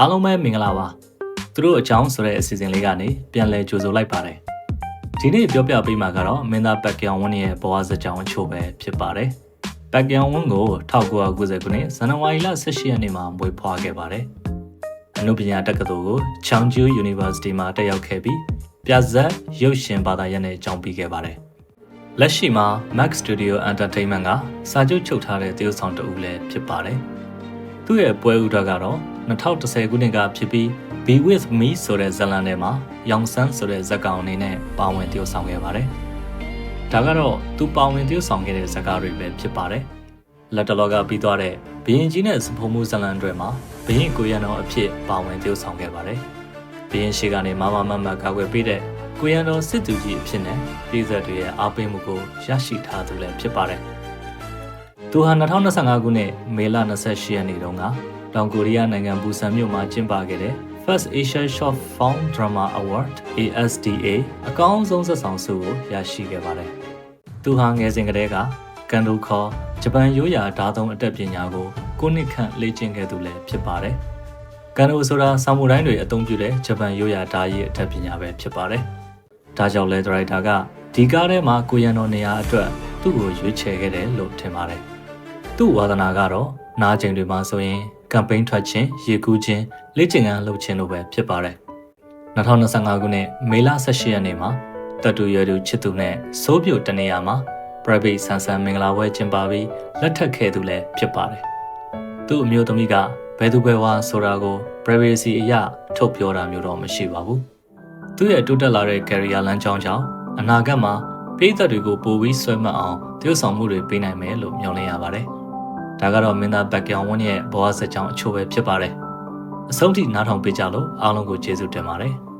အားလုံးပဲမင်္ဂလာပါသူတို့အကြောင်းဆိုတဲ့အစီအစဉ်လေးကနေပြန်လည်ကြိုဆိုလိုက်ပါတယ်ဒီနေ့ပြောပြပေးမှာကတော့မင်းသားဘက်ကယောင်ဝင်းရဲ့ဘဝစကြောင်းအချို့ပဲဖြစ်ပါတယ်ဘက်ကယောင်ဝင်းကို1990ခုနှစ်ဇန်နဝါရီလ18ရက်နေ့မှာမွေးဖွားခဲ့ပါတယ်အနုပညာတက္ကသိုလ်ကို Changju University မှာတက်ရောက်ခဲ့ပြီးပြဇက်ရုပ်ရှင်ဘာသာရပ်နဲ့ကျောင်းပြီးခဲ့ပါတယ်လက်ရှိမှာ Max Studio Entertainment ကစာချုပ်ချုပ်ထားတဲ့သရုပ်ဆောင်တဦးလည်းဖြစ်ပါတယ်။သူ့ရဲ့ပွဲဥတော်ကတော့ 2010ခုနှစ်ကဖြစ်ပြီး Be With Me ဆိုတဲ့ဇာတ်လမ်းထဲမှာယောင်ဆန်းဆိုတဲ့ဇာတ်ကောင်အနေနဲ့ပါဝင်သရုပ်ဆောင်ခဲ့ပါတယ်။ဒါကတော့သူပါဝင်သရုပ်ဆောင်ခဲ့တဲ့ဇာတ်ကားတွေပဲဖြစ်ပါတယ်။လက်တလောကပြီးသွားတဲ့ဘရင်ကြီးနဲ့စဖုံမှုဇာတ်လမ်းတွေမှာဘရင်ကိုရန်တော်အဖြစ်ပါဝင်သရုပ်ဆောင်ခဲ့ပါတယ်။ဘရင်ရှိကနေမမမမကာကွယ်ပေးတဲ့ကိုရန်တော်စစ်သူကြီးအဖြစ်နဲ့ပြည်သက်တွေရဲ့အားပေးမှုကိုရရှိထားသူလည်းဖြစ်ပါတယ်။သူဟာ2025ခုနှစ်မေလ28ရက်နေ့တုန်းက တောင်ကိုရီးယားနိုင်ငံဘူဆန်မြို့မှာကျင်းပခဲ့တဲ့ First Asia Short Film Drama Award ASDA အကောင်းဆုံးဆက်ဆောင်ဆုကိုရရှိခဲ့ပါတယ်။သူဟာငယ်စဉ်ကတည်းကကန်ဒိုခေါ်ဂျပန်ရိုးရာဓာတ်သုံးအတတ်ပညာကိုကိုနှစ်ခန့်လေ့ကျင့်ခဲ့သူလည်းဖြစ်ပါတယ်။ကန်ဒိုဆိုတာဆာမူတိုင်းတွေအသုံးပြုတဲ့ဂျပန်ရိုးရာဓာတ်ရည်အတတ်ပညာပဲဖြစ်ပါတယ်။ဒါကြောင့်လဲဒရိုက်တာကဒီကားထဲမှာကိုရန်တော်နေရာအတွက်သူ့ကိုရွေးချယ်ခဲ့တယ်လို့ထင်ပါတယ်။သူ့ဝါသနာကတော့နားကျင်တွေမှာဆိုရင် ကမ်ပိန်းထွက်ခြင်းရေကူးခြင်းလေ့ကျင့်ခန်းလုပ်ခြင်းလိုပဲဖြစ်ပါတယ်။2025ခုနှစ်မေလ18ရက်နေ့မှာတတူရွယ်သူချစ်သူနဲ့စိုးပြိုတနေရာမှာ private ဆန်ဆန်မင်္ဂလာပွဲကျင်းပပြီးလက်ထပ်ခဲ့သူလည်းဖြစ်ပါတယ်။သူ့အမျိုးသမီးကဘယ်သူပဲဝါဆိုတာကို privacy အရထုတ်ပြောတာမျိုးတော့မရှိပါဘူး။သူ့ရဲ့တိုးတက်လာတဲ့ career လမ်းကြောင်းကြောင့်အနာဂတ်မှာပြည်သက်တွေကိုပိုပြီးဆွဲမှတ်အောင်တည်ဆောင်မှုတွေပေးနိုင်မယ်လို့မျှော်လင့်ရပါတယ်။ ဒါကတော့မင်းသားဘက်ကယောင်ဝင်းရဲ့ဘဝဆက်ကြောင်းအချို့ပဲဖြစ်ပါတယ်။အဆုံးထိနားထောင်ပေးကြလို့အားလုံးကိုကျေးဇူးတင်ပါတယ်။